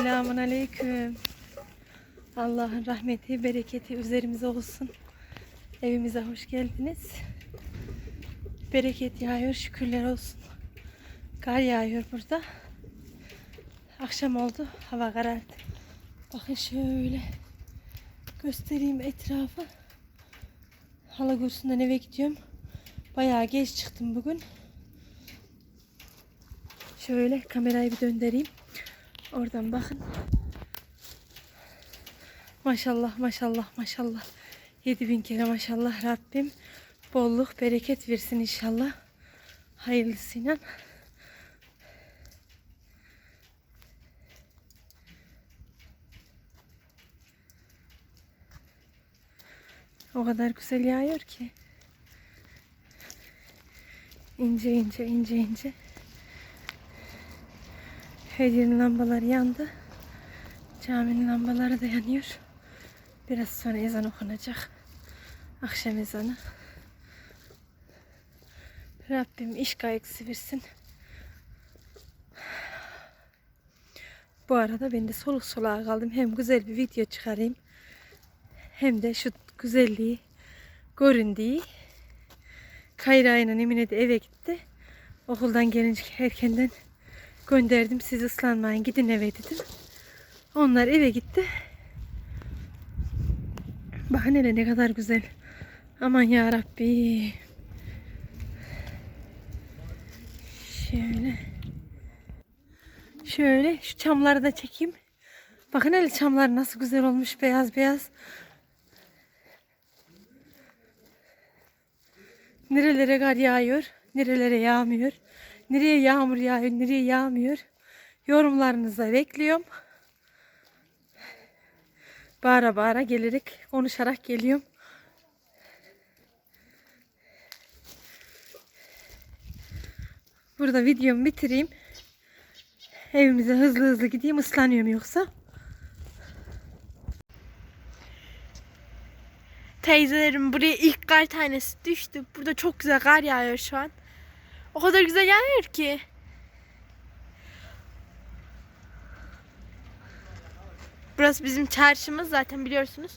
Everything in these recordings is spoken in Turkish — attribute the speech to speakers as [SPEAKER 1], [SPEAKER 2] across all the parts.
[SPEAKER 1] Selamun Aleyküm. Allah'ın rahmeti, bereketi üzerimize olsun. Evimize hoş geldiniz. Bereket yağıyor, şükürler olsun. Kar yağıyor burada. Akşam oldu, hava karardı. Bakın şöyle göstereyim etrafı. Hala kursundan eve gidiyorum. Bayağı geç çıktım bugün. Şöyle kamerayı bir döndüreyim. Oradan bakın. Maşallah maşallah maşallah. 7000 kere maşallah Rabbim. Bolluk bereket versin inşallah. Hayırlısıyla. O kadar güzel yağıyor ki. İnce ince ince ince. Her yerin lambaları yandı. Caminin lambaları da yanıyor. Biraz sonra ezan okunacak. Akşam ezanı. Rabbim iş kaygısı versin. Bu arada ben de soluk soluğa kaldım. Hem güzel bir video çıkarayım. Hem de şu güzelliği göründüğü. Kayra ile Emine de eve gitti. Okuldan gelince erkenden gönderdim. Siz ıslanmayın gidin eve dedim. Onlar eve gitti. Bakın hele ne kadar güzel. Aman ya Rabbi. Şöyle. Şöyle şu çamları da çekeyim. Bakın hele çamlar nasıl güzel olmuş beyaz beyaz. Nerelere kar yağıyor, nerelere yağmıyor. Nereye yağmur yağıyor, nereye yağmıyor. Yorumlarınızı bekliyorum. Bağıra bağıra gelerek, konuşarak geliyorum. Burada videomu bitireyim. Evimize hızlı hızlı gideyim. ıslanıyorum yoksa.
[SPEAKER 2] Teyzelerim buraya ilk kar tanesi düştü. Burada çok güzel kar yağıyor şu an. O kadar güzel yağıyor ki. Burası bizim çarşımız zaten biliyorsunuz.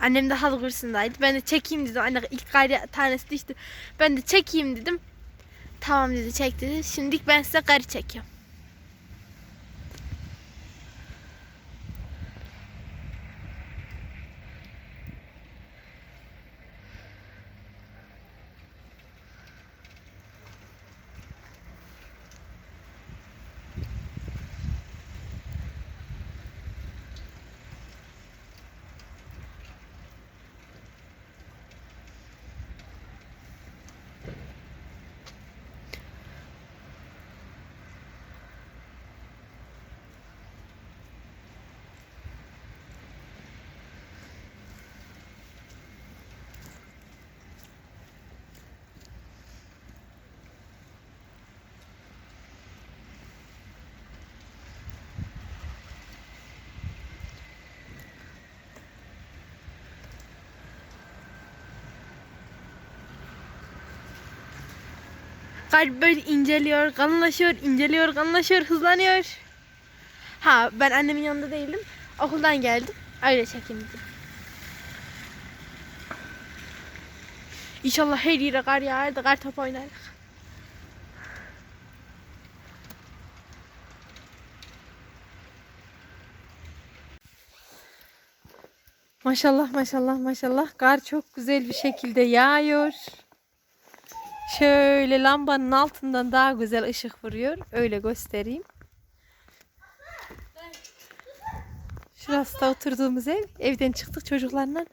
[SPEAKER 2] Annem de halı kursundaydı. Ben de çekeyim dedim. Anne ilk kar tanesi düştü. Ben de çekeyim dedim. Tamam dedi çek dedi. Şimdi ben size karı çekiyorum. Kalp böyle inceliyor, kalınlaşıyor, inceliyor, kalınlaşıyor, hızlanıyor. Ha ben annemin yanında değildim. Okuldan geldim. Öyle çekeyim. İnşallah her yere kar yağar da kar top oynarız.
[SPEAKER 1] Maşallah maşallah maşallah. Kar çok güzel bir şekilde yağıyor. Şöyle lambanın altından daha güzel ışık vuruyor. Öyle göstereyim. Şurası da oturduğumuz ev. Evden çıktık çocuklarla.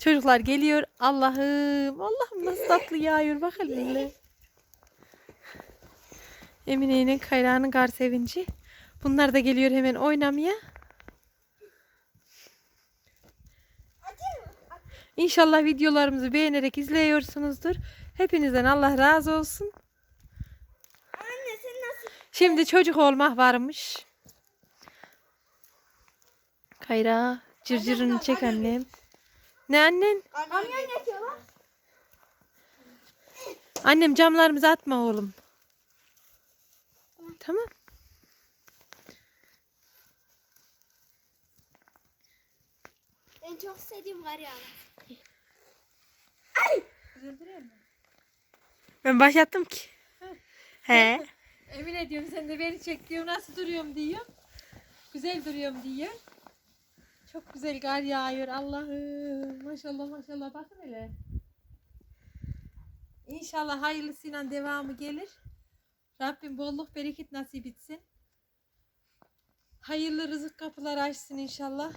[SPEAKER 1] Çocuklar geliyor. Allah'ım, Allah'ım nasıl tatlı yağıyor. Bak hele. Emine'nin kayrağının kar sevinci. Bunlar da geliyor hemen oynamaya. İnşallah videolarımızı beğenerek izliyorsunuzdur. Hepinizden Allah razı olsun.
[SPEAKER 2] Anne sen nasıl?
[SPEAKER 1] Şimdi çocuk olmak varmış. Kayra cırcırını çek annem. Ne annen?
[SPEAKER 2] Kamyon geçiyor lan.
[SPEAKER 1] Annem camlarımızı atma oğlum.
[SPEAKER 2] Tamam.
[SPEAKER 3] En çok sevdiğim kar yağmur.
[SPEAKER 1] Güzel duruyor mu?
[SPEAKER 2] Ben başlattım ki. He.
[SPEAKER 1] Emin ediyorum sen de beni çek diyor. Nasıl duruyorum diyor. Güzel duruyorum diyor. Çok güzel kar yağıyor. Allah'ım. Maşallah maşallah. Bakın hele. İnşallah hayırlısıyla devamı gelir. Rabbim bolluk bereket nasip etsin. Hayırlı rızık kapıları açsın inşallah.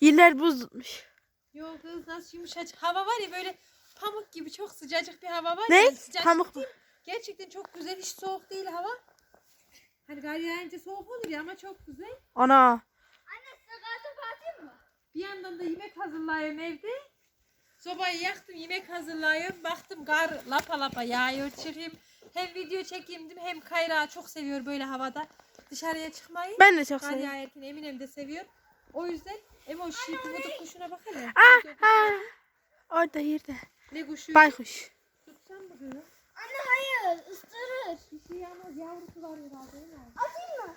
[SPEAKER 2] Yerler buz tutmuş.
[SPEAKER 1] Yok kız nasıl yumuşacık. Hava var ya böyle pamuk gibi çok sıcacık bir hava var
[SPEAKER 2] Ne?
[SPEAKER 1] ya. Sıcacık
[SPEAKER 2] Pamuk mu?
[SPEAKER 1] değil. Gerçekten çok güzel. Hiç soğuk değil hava. Hani kar yağınca soğuk olur ya ama çok güzel.
[SPEAKER 2] Ana.
[SPEAKER 3] Anne size kartopu atayım mı?
[SPEAKER 1] Bir yandan da yemek hazırlıyorum evde. Sobayı yaktım yemek hazırlıyorum. Baktım kar lapa lapa yağıyor çıkayım. Hem video çekeyim dedim hem kayrağı çok seviyor böyle havada. Dışarıya çıkmayı.
[SPEAKER 2] Ben de çok
[SPEAKER 1] Kar
[SPEAKER 2] seviyorum.
[SPEAKER 1] yağarken Eminem de seviyor. O yüzden Emo şu pufuduk kuşuna bak hele.
[SPEAKER 2] Aa, aa. Orada yerde.
[SPEAKER 1] Ne kuşu?
[SPEAKER 2] Baykuş.
[SPEAKER 1] Tutsam mı kız?
[SPEAKER 3] Anne hayır ısırır.
[SPEAKER 1] Bir şey yalnız yavrusu var herhalde değil mi?
[SPEAKER 3] Atayım mı?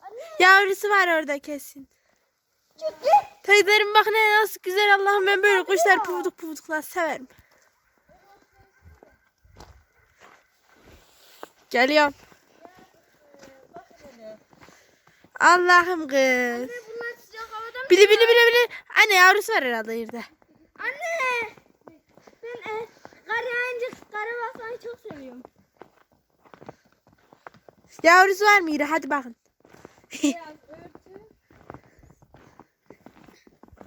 [SPEAKER 3] Anne
[SPEAKER 2] Yavrusu var orada kesin.
[SPEAKER 3] çok
[SPEAKER 2] Teyzelerim bak ne nasıl güzel Allah'ım ben böyle kuşlar pufuduk pufuduklar severim. Geliyorum. Allah'ım kız.
[SPEAKER 3] bunlar sıcak havada mı?
[SPEAKER 2] Bili bili bili bili. Anne yavrusu var herhalde yerde.
[SPEAKER 3] Anne. Ben e, kar yağınca kara basmayı çok seviyorum.
[SPEAKER 2] Yavrusu var mı yine? Hadi bakın.
[SPEAKER 1] Beyaz örtü.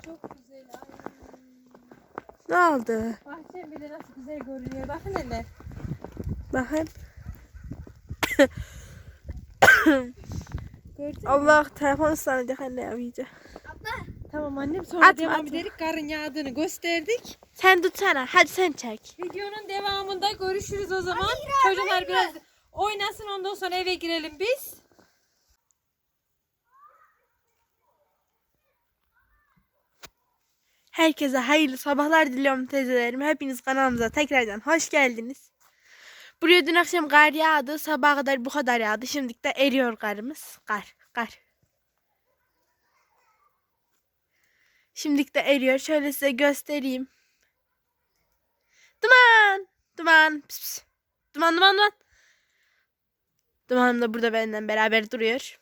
[SPEAKER 1] Çok güzel. Ay.
[SPEAKER 2] Ne oldu?
[SPEAKER 1] Bahçem bile nasıl güzel görünüyor. Bakın hele.
[SPEAKER 2] Bakın.
[SPEAKER 1] Gördün mü?
[SPEAKER 2] Allah telefon ıslanacak anne ya iyice.
[SPEAKER 3] Abla.
[SPEAKER 1] Tamam annem sonra
[SPEAKER 2] Atma,
[SPEAKER 1] devam
[SPEAKER 2] atma.
[SPEAKER 1] ederek karın yağdığını gösterdik.
[SPEAKER 2] Sen tutsana. Hadi sen çek.
[SPEAKER 1] Videonun devamında görüşürüz o zaman. Çocuklar biraz oynasın ondan sonra eve girelim biz.
[SPEAKER 2] Herkese hayırlı sabahlar diliyorum teyzelerim. Hepiniz kanalımıza tekrardan hoş geldiniz. Buraya dün akşam kar yağdı. Sabaha kadar bu kadar yağdı. Şimdi de eriyor karımız. Kar, kar. Şimdi de eriyor. Şöyle size göstereyim. Duman, duman. Pis, pis. Duman, duman, duman. Dumanım da burada benden beraber duruyor.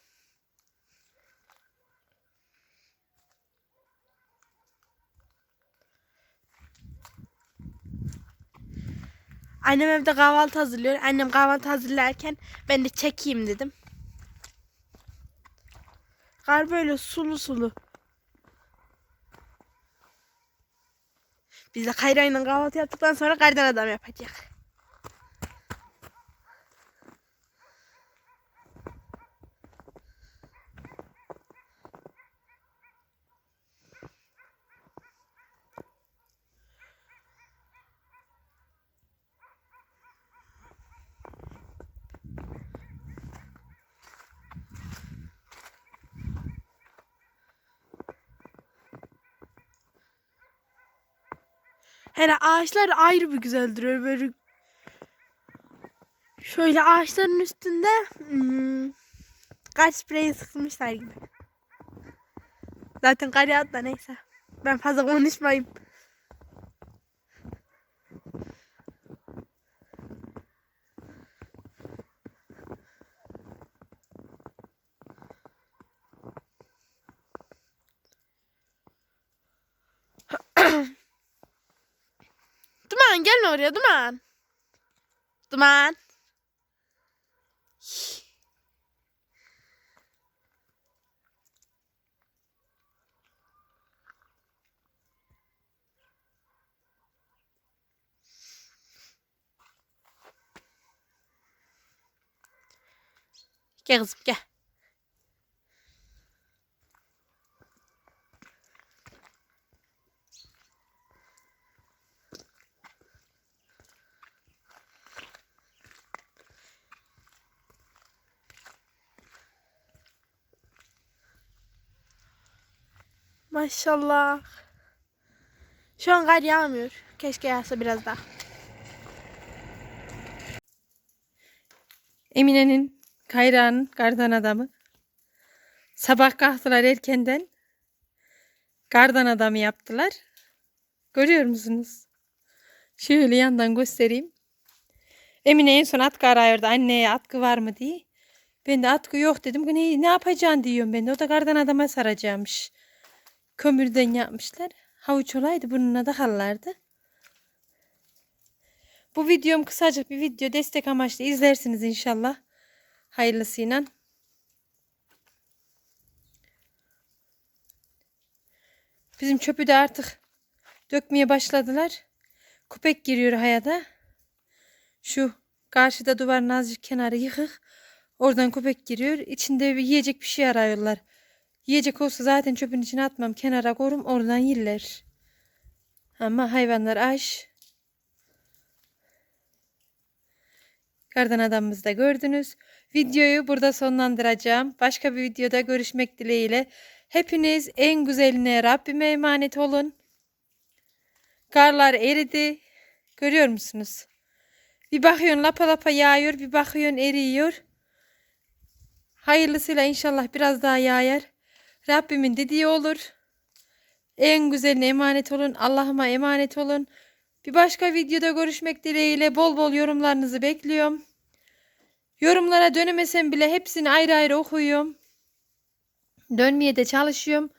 [SPEAKER 2] Annem evde kahvaltı hazırlıyor. Annem kahvaltı hazırlarken ben de çekeyim dedim. Kar böyle sulu sulu. Biz de Kayra'yla kahvaltı yaptıktan sonra kardan adam yapacak. Hele ağaçlar ayrı bir güzel duruyor böyle. Şöyle ağaçların üstünde hmm, kar spreyi sıkılmışlar gibi. Zaten kar yağdı da neyse. Ben fazla konuşmayayım. Duman gelme oraya Duman. Duman. Gel kızım gel. Maşallah. Şu an kar yağmıyor. Keşke yağsa biraz daha.
[SPEAKER 1] Emine'nin, Kayra'nın kardan adamı. Sabah kalktılar erkenden. Kardan adamı yaptılar. Görüyor musunuz? Şöyle yandan göstereyim. Emine en son atkı arıyordu. Anneye atkı var mı diye. Ben de atkı yok dedim. Ne, ne yapacaksın diyorum ben de. O da kardan adama saracakmış. Kömürden yapmışlar. Havuç olaydı burnuna da hallardı. Bu videom kısacık bir video. Destek amaçlı izlersiniz inşallah. Hayırlısıyla. Bizim çöpü de artık dökmeye başladılar. Köpek giriyor hayada. Şu karşıda duvarın azıcık kenarı yıkık. Oradan köpek giriyor. İçinde bir yiyecek bir şey arıyorlar. Yiyecek olsa zaten çöpün içine atmam. Kenara korum oradan yerler. Ama hayvanlar aç. Kardan adamımızı da gördünüz. Videoyu burada sonlandıracağım. Başka bir videoda görüşmek dileğiyle. Hepiniz en güzeline Rabbime emanet olun. Karlar eridi. Görüyor musunuz? Bir bakıyorsun lapa lapa yağıyor, bir bakıyorsun eriyor. Hayırlısıyla inşallah biraz daha yağar. Rabbimin dediği olur. En güzeline emanet olun. Allah'ıma emanet olun. Bir başka videoda görüşmek dileğiyle bol bol yorumlarınızı bekliyorum. Yorumlara dönemesem bile hepsini ayrı ayrı okuyorum. Dönmeye de çalışıyorum.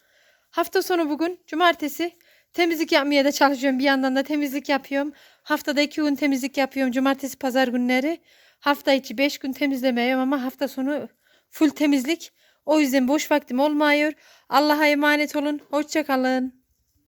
[SPEAKER 1] Hafta sonu bugün cumartesi temizlik yapmaya da çalışıyorum. Bir yandan da temizlik yapıyorum. Haftada iki gün temizlik yapıyorum. Cumartesi pazar günleri. Hafta içi beş gün temizlemiyorum ama hafta sonu full temizlik. O yüzden boş vaktim olmuyor. Allah'a emanet olun. Hoşça kalın.